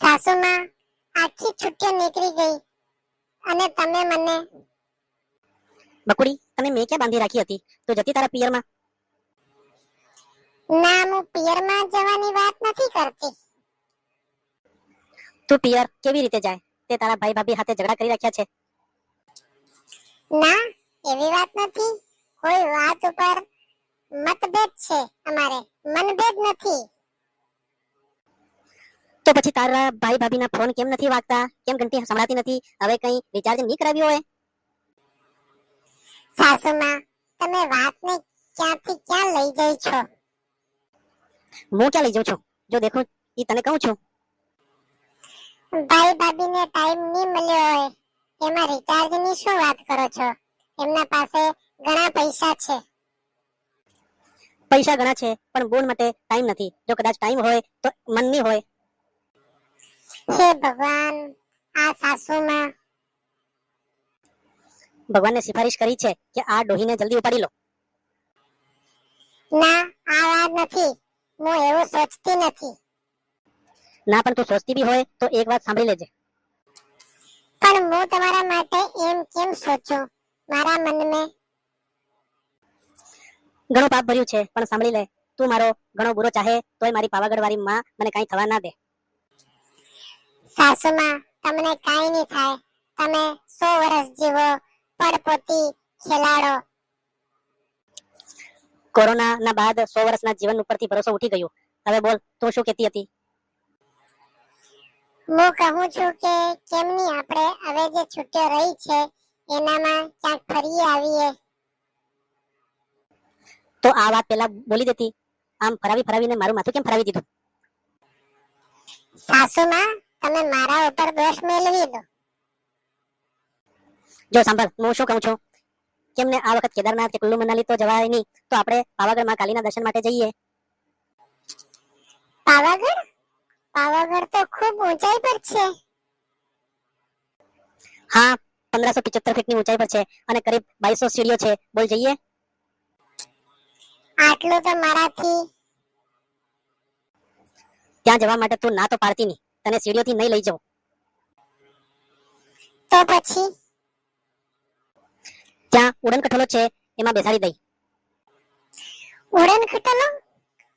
સાસુમાં આખી છુટ્ટીઓ નીકળી ગઈ. અને તમે મને બકુડી તમે મેં ક્યાં બાંધી રાખી હતી? તો જતી તારા પિયરમાં. ના હું પિયરમાં જવાની વાત નથી કરતી. તું પિયર કેવી રીતે જાય? તે તારા ભાઈ ભાભી હાથે ઝઘડા કરી રાખ્યા છે. ના એવી વાત નથી. કોઈ વાત ઉપર મતભેદ છે અમારે. મનભેદ નથી. તો પછી તારા ભાઈ ભાભીના ફોન કેમ નથી વાગતા? કેમ ઘંટી સંભળાતી નથી? હવે કઈ રિચાર્જ નહીં કરાવ્યું હોય? સાસુમાં તમે વાતને ક્યાંથી ક્યાં લઈ જઈ છો? હું ક્યાં લઈ જઉં છું? જો દેખું એ તને કહું છું. ભાઈ ભાભીને ટાઈમ નહીં મળ્યો હોય એમાં રિચાર્જની શું વાત કરો છો? એમના પાસે ઘણા પૈસા છે. પૈસા ઘણા છે પણ ગુણ માટે ટાઈમ નથી. જો કદાચ ટાઈમ હોય તો મન નહીં હોય. હે ભગવાન આ સાસુમાં. ભગવાનને સિફારિશ કરી છે કે આ ડોહીને જલ્દી ઉપાડી લો. ના આ વાત નથી. હું એવું સોચતી નથી. ના પણ તું સોચતી બી હોય તો એક વાત સાંભળી લેજે. પણ હું તમારા માટે એમ કેમ સોચું? મારા મનમાં ઘણો પાપ ભર્યું છે પણ સાંભળી લે. તું મારો ઘણો બુરો ચાહે તોય મારી પાવાગઢ વાળી માં મને કાંઈ થવા ના દે. સાસુમાં તમને કાંઈ નહીં થાય. તમે સો વર્ષ જીવો પડપોતી ખેલાડો. કોરોના ના બાદ સો વર્ષના જીવન ઉપરથી ભરોસો ઉઠી ગયો. હવે બોલ તું શું કહેતી હતી? હું કહું છું કે કેમની આપણે હવે જે છૂટ્યો રહી છે એનામાં ક્યાંક ફરી આવીએ? તો આ વાત પેલા બોલી દેતી. આમ ફરાવી ફરાવીને મારું માથું કેમ ફરાવી દીધું? સાસુમાં તમે મારા ઉપર દોષ મેળવી દો. જો સાંભળ હું શું કહું છું? કેમ ને આ વખત કેદારનાથ કે કુલ્લુ મનાલી તો જવાય નહીં તો આપણે પાવાગઢમાં કાલીના દર્શન માટે જઈએ. પાવાગઢ? પાવાગઢ તો ખૂબ ઊંચાઈ પર છે. હા પંદરસો પિચોતેર ફીટની ઊંચાઈ પર છે અને કરીબ બાવીસો સીડીઓ છે. બોલ જઈએ. આટલું તો મારાથી. ત્યાં જવા માટે તું ના તો પાડતી નહીં. તને સીડીઓથી નહીં લઈ જાઉં તો પછી? ત્યાં ઉડન કઠોલો છે એમાં બેસાડી દઈ. ઉડન ખટોલો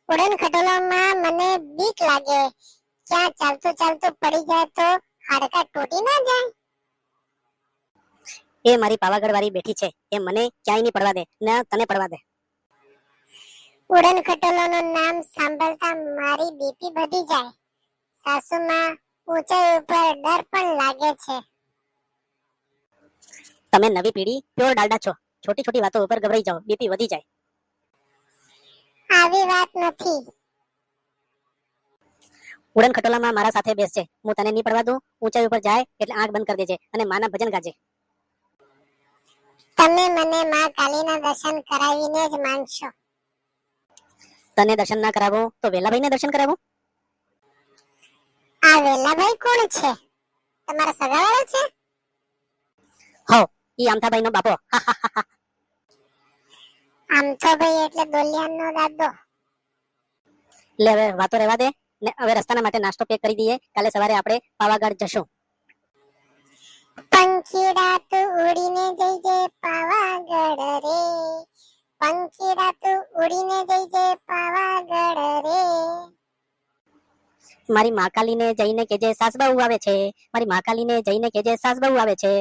ઉડન ખટોલામાં મને બીક લાગે. ક્યાં ચાલતું ચાલતું પડી જાય તો હાડકા તૂટી ના જાય. એ મારી પાવાગઢ વાળી બેઠી છે. એ મને ક્યાંય નહીં પડવા દે. ને તને પડવા દે. ઉડન ખટોલાનું નામ સાંભળતા મારી બીપી વધી જાય. સાસુમાં ઊંચાઈ ઉપર ડર પણ લાગે છે. તમે નવી પેઢી પ્યોર ડાલડા છો. છોટી છોટી વાતો ઉપર ગભરાઈ જાઓ. બીપી વધી જાય. આવી વાત નથી. ઉડન ખટોલામાં મારા સાથે બેસજે હું તને નહીં પડવા દઉં. ઊંચાઈ ઉપર જાય એટલે આંખ બંધ કરી દેજે અને માના ભજન ગાજે. તમે મને માં કાલીના દર્શન કરાવીને જ માનશો. તને દર્શન ના કરાવો તો વેલાભાઈને દર્શન કરાવું. આ વેલાભાઈ કોણ છે? તમારા સગાવાળા છે? હો ઈ આમથાભાઈ નો બાપો. હા, આમ તો ભાઈ એટલે દોલિયાનનો દાદો. લે હવે વાતો રહેવા દે. ને હવે રસ્તાના માટે નાસ્તો પેક કરી દઈએ. કાલે સવારે આપણે પાવાગઢ જશું. પંખીડા તું ઉડીને જઈજે પાવાગઢ રે. પંખીડા તું ઉડીને જઈજે પાવાગઢ રે. મારી મહાકાલીને જઈને કેજે સાસબાઉ આવે છે મારી મહાકાલીને જઈને કેજે સાસબાઉ આવે છે.